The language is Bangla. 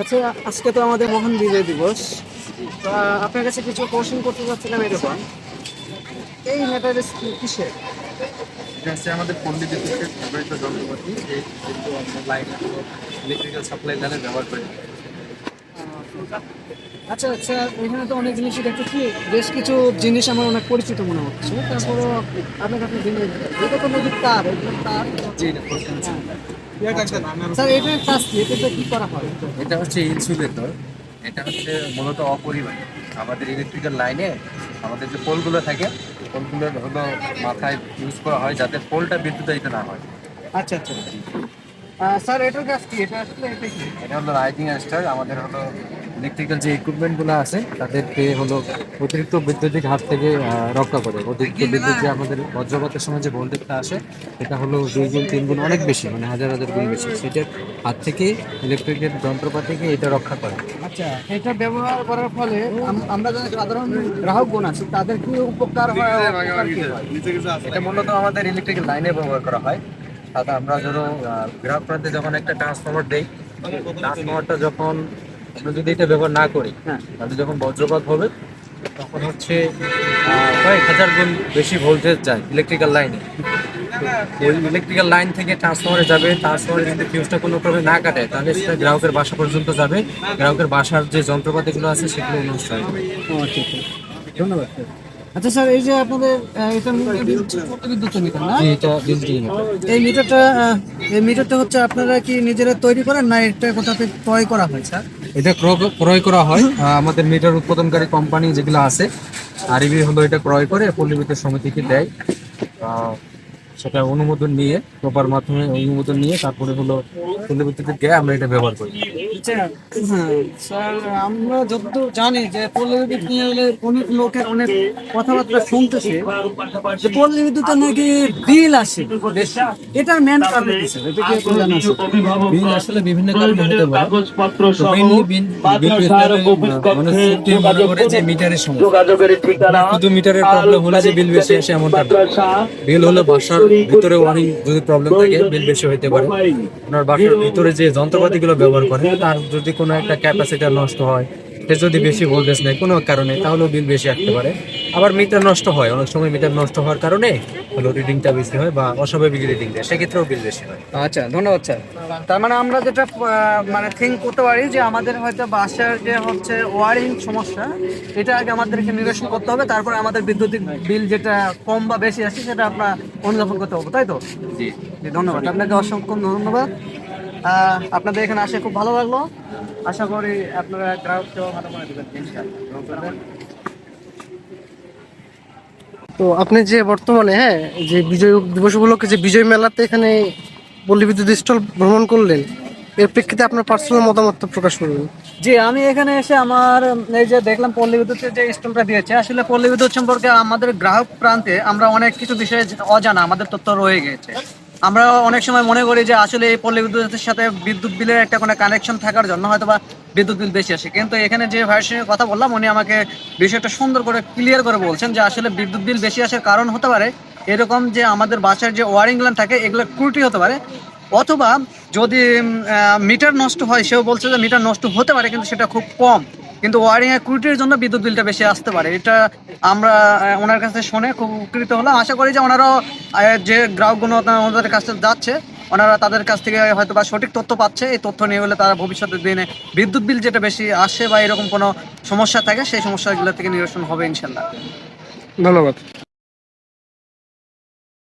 আচ্ছা আজকে তো আমাদের মহান বিজয় দিবস। আপনার কাছে কিছু কোশ্চেন করতে চাচ্ছিলাম এরকম। এই ম্যাটারেস কিসের? আমাদের পল্লী বিদ্যুতের ব্যবহৃত যন্ত্রপাতি। কিন্তু আমরা লাইন ইলেকট্রিক্যাল সাপ্লাই লাইনে ব্যবহার করি। আচ্ছা আচ্ছা এখানে তো অনেক জিনিসই দেখতেছি বেশ কিছু জিনিস আমার অনেক পরিচিত মনে হচ্ছে। তারপরও আপনার কাছে জিনিস এটা তো নদীর তার তার? জি স্যার এটার কাজ কি? এটাতে কি করা হয়? এটা হচ্ছে ইনসুলেটর এটা হচ্ছে মূলত অপরিবাহী। আমাদের ইলেকট্রিক্যাল লাইনে আমাদের যে পোলগুলো থাকে পোলগুলোর হলো মাথায় ইউজ করা হয় যাতে পোলটা বিদ্যুতায়িত না হয়। আচ্ছা আচ্ছা। স্যার এটার কাজ কি? এটা আসলে এটা কি? এটা হলো রাইটিং স্টার আমাদের হলো ইলেকট্রিক্যাল যে ইকুইপমেন্টগুলো আছে তাদেরকে হলো অতিরিক্ত বৈদ্যুতিক হাত থেকে রক্ষা করে। অতিরিক্ত বিদ্যুৎ যে আমাদের বজ্রপাতের সময় যে ভোল্টেজটা আসে এটা হলো দুই গুণ তিন গুণ অনেক বেশি মানে হাজার হাজার গুণ বেশি। সেটার হাত থেকে ইলেকট্রিকের যন্ত্রপাতিকে এটা রক্ষা করে। আচ্ছা এটা ব্যবহার করার ফলে আমরা যারা সাধারণ গ্রাহকগণ আছি তাদের কি উপকার হয় হয়? এটা মূলত আমাদের ইলেকট্রিক্যাল লাইনে ব্যবহার করা হয়। সাথে আমরা ধরো গ্রাহক প্রান্তে যখন একটা ট্রান্সফরমার দেই ট্রান্সফরমারটা যখন আমরা যদি এটা ব্যবহার না করি হ্যাঁ। তাহলে যখন বজ্রপাত হবে তখন হচ্ছে কয়েক হাজার গুণ বেশি ভোল্টেজ যায় ইলেকট্রিক্যাল লাইনে ওই ইলেকট্রিক্যাল লাইন থেকে ট্রান্সফরমারে যাবে ট্রান্সফরমারে যদি ফিউজটা কোনো ক্রমে না কাটে তাহলে সেটা গ্রাহকের বাসা পর্যন্ত যাবে। গ্রাহকের বাসার যে যন্ত্রপাতিগুলো আছে সেগুলো নষ্ট হয়ে যাবে। আচ্ছা আচ্ছা। ধন্যবাদ আচ্ছা স্যার এই যে আপনাদের এটা বিদ্যুৎ মিটার না? এটা এই মিটারটা এই মিটারটা হচ্ছে আপনারা কি নিজেরা তৈরি করেন না এটা কোথা থেকে ক্রয় করা হয় স্যার? এটা ক্রয়- করা হয়। আমাদের মিটার উৎপাদনকারী কোম্পানি যেগুলো আছে আরবি হলো এটা ক্রয় করে পল্লী বিদ্যুৎ সমিতিকে দেয়। সেটা অনুমোদন নিয়ে প্রপার মাধ্যমে অনুমোদন নিয়ে তারপরে হলো পল্লী বিদ্যুতের গে আমরা এটা ব্যবহার করি। আচ্ছা হ্যাঁ স্যার আমরা যতদূর জানি যে পল্লী বিদ্যুৎ নিয়ে এলে অনেক লোকের অনেক কথাবার্তা শুনতেছে যে পল্লী বিদ্যুতের নাকি বিল আসে। এটার মেন কারণ কি স্যার? এটা কি আপনার জানা আছে? বিল আসলে বিভিন্ন কারণে হতে পারে। হবে, মানে। মিটারের সমস্যা। শুধু মিটারের প্রবলেম হলে যে বিল বেশি আসে এমনটা বিল হলো বাসার ভিতরে ওয়ারিং যদি প্রবলেম থাকে বিল বেশি হইতে পারে। আপনার বাসার ভিতরে যে যন্ত্রপাতিগুলো ব্যবহার করে তার যদি কোনো একটা ক্যাপাসিটার নষ্ট হয় সে যদি বেশি ভোল্টেজ নেয় কোনো কারণে তাহলেও বিল বেশি আসতে পারে। আবার মিটার নষ্ট হয়। অনেক সময় মিটার নষ্ট হওয়ার কারণে হলো রিডিংটা বেশি হয় বা অস্বাভাবিক রিডিং দেয় সেক্ষেত্রেও বিল বেশি হয়। আচ্ছা ধন্যবাদ স্যার। তার মানে আমরা যেটা মানে থিঙ্ক করতে পারি যে আমাদের হয়তো বাসার যে হচ্ছে ওয়ারিং সমস্যা এটা আগে আমাদেরকে নিরসন করতে হবে তারপরে আমাদের বিদ্যুতিক বিল যেটা কম বা বেশি আসে সেটা আমরা অনুধাবন করতে হবে তাই তো? জি। ধন্যবাদ। আপনাকে অসংখ্য ধন্যবাদ। আপনাদের এখানে আসে খুব ভালো লাগল। আশা করি আপনারা গ্রাহককেও ভালো মনে দেবেন ইনশাআল্লাহ। তো আপনি যে বর্তমানে হ্যাঁ যে বিজয় দিবস উপলক্ষে যে বিজয় মেলাতে এখানে পল্লী বিদ্যুৎ স্টল ভ্রমণ করলেন, এর প্রেক্ষিতে আপনার পার্সোনাল মতামত প্রকাশ করবেন জি, আমি এখানে এসে আমার, এই যে দেখলাম পল্লী বিদ্যুতের যে স্টলটা দিয়েছে, আসলে পল্লী বিদ্যুৎ সম্পর্কে আমাদের গ্রাহক প্রান্তে আমরা অনেক কিছু বিষয়ে অজানা, আমাদের তথ্য রয়ে গেছে। আমরা অনেক সময় মনে করি যে আসলে এই পল্লী বিদ্যুতের সাথে বিদ্যুৎ বিলের একটা কোনো কানেকশন থাকার জন্য হয়তো বা বিদ্যুৎ বিল বেশি আসে। কিন্তু এখানে যে ভাইয়ের সঙ্গে কথা বললাম, উনি আমাকে বিষয়টা সুন্দর করে ক্লিয়ার করে বলছেন যে আসলে বিদ্যুৎ বিল বেশি আসার কারণ হতে পারে এরকম যে আমাদের বাসার যে ওয়ারিংগুলো থাকে, এগুলো ত্রুটি হতে পারে। অথবা যদি মিটার নষ্ট হয়, সেও বলছে যে মিটার নষ্ট হতে পারে, কিন্তু সেটা খুব কম। কিন্তু ওয়ারিং এর ক্রুটির জন্য বিদ্যুৎ বিলটা বেশি আসতে পারে। এটা আমরা ওনার কাছে শুনে খুব উপকৃত হলাম। আশা করি যে ওনারাও যে গ্রাহকগুলো ওনা- ওনাদের কাছে যাচ্ছে, ওনারা তাদের কাছ থেকে হয়তো বা সঠিক তথ্য পাচ্ছে। এই তথ্য নিয়ে হলে তারা ভবিষ্যতের দিনে বিদ্যুৎ বিল যেটা বেশি আসে বা এরকম কোনো সমস্যা থাকে, সেই সমস্যাগুলো থেকে নিরসন হবে ইনশাল্লাহ। ধন্যবাদ।